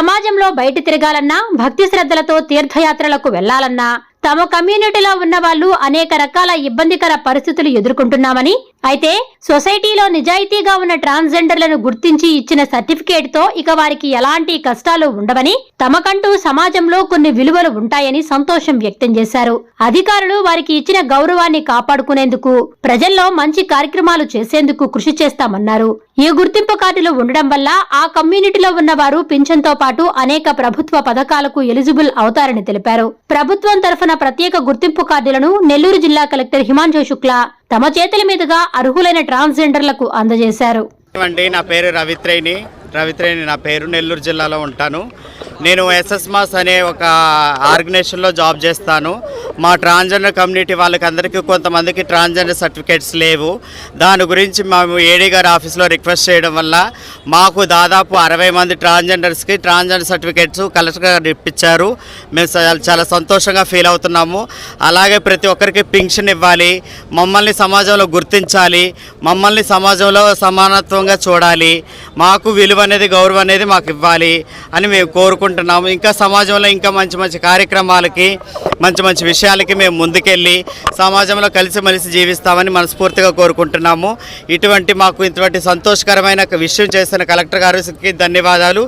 సమాజంలో బయట తిరగాలన్నా భక్తి శ్రద్ధలతో తీర్థయాత్రలకు వెళ్ళాలన్నా తమ కమ్యూనిటీలో ఉన్న వాళ్ళు అనేక రకాల ఇబ్బందికర పరిస్థితులు ఎదుర్కొంటున్నామని అయితే సొసైటీలో నిజాయితీగా ఉన్న ట్రాన్స్జెండర్లను గుర్తించి ఇచ్చిన సర్టిఫికేట్తో ఇక వారికి ఎలాంటి కష్టాలు ఉండవని తమకంటూ సమాజంలో కొన్ని విలువలు ఉంటాయని సంతోషం వ్యక్తం చేశారు. అధికారులు వారికి ఇచ్చిన గౌరవాన్ని కాపాడుకునేందుకు ప్రజల్లో మంచి కార్యక్రమాలు చేసేందుకు కృషి చేస్తామన్నారు. ఈ గుర్తింపు కార్డులు ఉండడం వల్ల ఆ కమ్యూనిటీలో ఉన్న వారు పింఛన్తో పాటు అనేక ప్రభుత్వ పథకాలకు ఎలిజిబుల్ అవుతారని తెలిపారు. ప్రభుత్వం తరఫున ప్రత్యేక గుర్తింపు కార్డులను నెల్లూరు జిల్లా కలెక్టర్ హిమాంశు శుక్లా తమ చేతుల మీదుగా అర్హులైన ట్రాన్స్జెండర్లకు అందజేశారు. అండి నా పేరు రవిత్రేణి. రవిత్రేణి నా పేరు నెల్లూరు జిల్లాలో ఉంటాను. నేను ఎస్ఎస్ మాస్ అనే ఒక ఆర్గనైజేషన్లో జాబ్ చేస్తాను. మా ట్రాన్స్జెండర్ కమ్యూనిటీ వాళ్ళకి అందరికీ కొంతమందికి ట్రాన్స్జెండర్ సర్టిఫికేట్స్ లేవు. దాని గురించి మేము ఏడీ గారి ఆఫీస్లో రిక్వెస్ట్ చేయడం వల్ల మాకు దాదాపు అరవై మంది ట్రాన్స్జెండర్స్కి ట్రాన్స్జెండర్ సర్టిఫికేట్స్ కలెక్టర్ గారు ఇప్పించారు. మేము చాలా- సంతోషంగా ఫీల్ అవుతున్నాము. అలాగే ప్రతి ఒక్కరికి పింఛన్ ఇవ్వాలి. మమ్మల్ని సమాజంలో గుర్తించాలి. మమ్మల్ని సమాజంలో సమానత్వంగా చూడాలి. మాకు విలువ అనేది గౌరవం అనేది మాకు ఇవ్వాలి అని మేము కోరుకుంటున్నాము. ఇంకా సమాజంలో ఇంకా మంచి మంచి కార్యక్రమాలకి మంచి మంచి విషయాలకి మేము ముందుకెళ్ళి సమాజంలో కలిసిమెలిసి జీవిస్తామని మనస్ఫూర్తిగా కోరుకుంటున్నాము. ఇటువంటి మాకు ఇటువంటి సంతోషకరమైన విషయం చేసిన కలెక్టర్ గారికి ధన్యవాదాలు.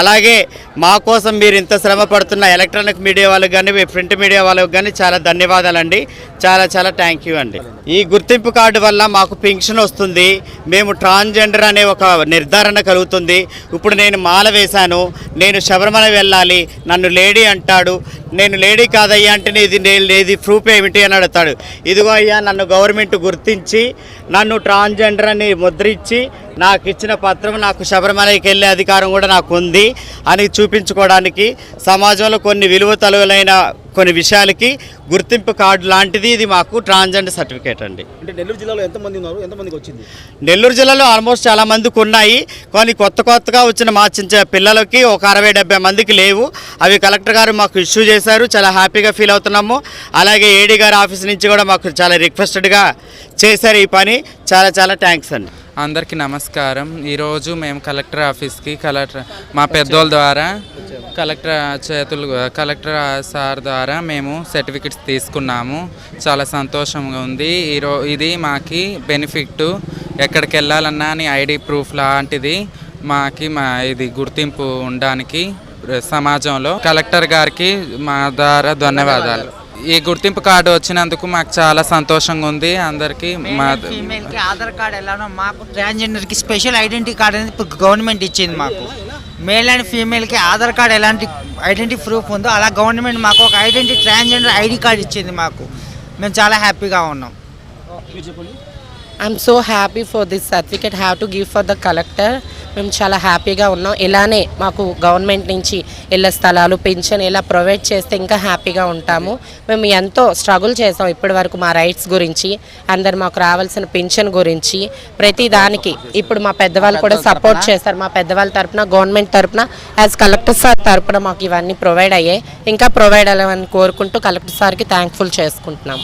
అలాగే మా కోసం మీరు ఇంత శ్రమ పడుతున్న ఎలక్ట్రానిక్ మీడియా వాళ్ళకి కానీ ప్రింట్ మీడియా వాళ్ళకి కానీ చాలా ధన్యవాదాలండి. చాలా చాలా థ్యాంక్ యూ అండి. ఈ గుర్తింపు కార్డు వల్ల మాకు పెన్షన్ వస్తుంది. మేము ట్రాన్స్జెండర్ అనే ఒక నిర్ధారణ కలుగుతుంది. ఇప్పుడు నేను మాల వేశాను. నేను శబరిమల వెళ్ళాలి. నన్ను లేడీ అంటాడు. నేను లేడీ కాదయ్యా అంటే ఇది ఇది ప్రూఫ్ ఏమిటి అని అడుగుతాడు. ఇదిగో అయ్యా నన్ను గవర్నమెంట్ గుర్తించి నన్ను ట్రాన్స్జెండర్ అని ముద్రించి నాకు ఇచ్చిన పత్రం నాకు శబరిమలకి వెళ్ళే అధికారం కూడా నాకు ఉంది అని చూపించుకోవడానికి సమాజంలో కొన్ని విలువ తలువలైన కొన్ని విషయాలకి గుర్తింపు కార్డు లాంటిది ఇది మాకు ట్రాన్స్జెండర్ సర్టిఫికేట్ అండి. అంటే నెల్లూరు జిల్లాలో ఎంతమంది ఉన్నారు? ఎంతమందికి వచ్చింది? నెల్లూరు జిల్లాలో ఆల్మోస్ట్ చాలా మందికి ఉన్నాయి. కానీ కొత్త కొత్తగా వచ్చిన మా చిన్న చిన్న పిల్లలకి ఒక అరవై డెబ్బై మందికి లేవు. అవి కలెక్టర్ గారు మాకు ఇష్యూ చేశారు. చాలా హ్యాపీగా ఫీల్ అవుతున్నాము. అలాగే ఏడీ గారి ఆఫీస్ నుంచి కూడా మాకు చాలా రిక్వెస్టెడ్గా చేశారు ఈ పని. చాలా చాలా థ్యాంక్స్ అండి. అందరికీ నమస్కారం. ఈరోజు మేము కలెక్టర్ ఆఫీస్కి కలెక్టర్ మా పెద్దోళ్ళ ద్వారా కలెక్టర్ చేతులు కలెక్టర్ సార్ ద్వారా మేము సర్టిఫికెట్స్ తీసుకున్నాము. చాలా సంతోషంగా ఉంది. ఈరో ఇది మాకి బెనిఫిట్ ఎక్కడికి వెళ్ళాలన్నా అని ఐడి ప్రూఫ్ లాంటిది మాకి మా ఇది గుర్తింపు ఉండడానికి సమాజంలో. కలెక్టర్ గారికి మా ద్వారా ధన్యవాదాలు. ఈ గుర్తింపు కార్డు వచ్చినందుకు మాకు చాలా సంతోషంగా ఉంది. అందరికీ మా ఫీమేల్కి ఆధార్ కార్డ్ ఎలానో మాకు ట్రాన్స్జెండర్కి స్పెషల్ ఐడెంటిటీ కార్డ్ అనేది ఇప్పుడు గవర్నమెంట్ ఇచ్చింది మాకు. మేల్ అండ్ ఫీమేల్కి ఆధార్ కార్డ్ ఎలాంటి ఐడెంటిటీ ప్రూఫ్ ఉందో అలా గవర్నమెంట్ మాకు ఒక ఐడెంటిటీ ట్రాన్స్జెండర్ ఐడి కార్డ్ ఇచ్చింది మాకు. మేము చాలా హ్యాపీగా ఉన్నాం. I'm so happy for this certificate have to give for the collector మేము చాలా హ్యాపీగా ఉన్నాం. ఇలానే మాకు గవర్నమెంట్ నుంచి ఇళ్ళ స్థలాలు పెన్షన్ ఇలా ప్రొవైడ్ చేస్తే ఇంకా హ్యాపీగా ఉంటాము. మేము ఎంతో స్ట్రగుల్ చేసాం ఇప్పటి వరకు మా రైట్స్ గురించి అందరు మాకు రావాల్సిన పెన్షన్ గురించి. ప్రతి దానికి ఇప్పుడు మా పెద్దవాళ్ళు కూడా సపోర్ట్ చేస్తారు. మా పెద్దవాళ్ళ తరపున గవర్నమెంట్ తరపున యాజ్ కలెక్టర్ సార్ తరపున మాకు ఇవన్నీ ప్రొవైడ్ అయ్యాయి. ఇంకా ప్రొవైడ్ అవ్వాలని కోరుకుంటూ కలెక్టర్ సార్కి థ్యాంక్ఫుల్ చేసుకుంటున్నాం.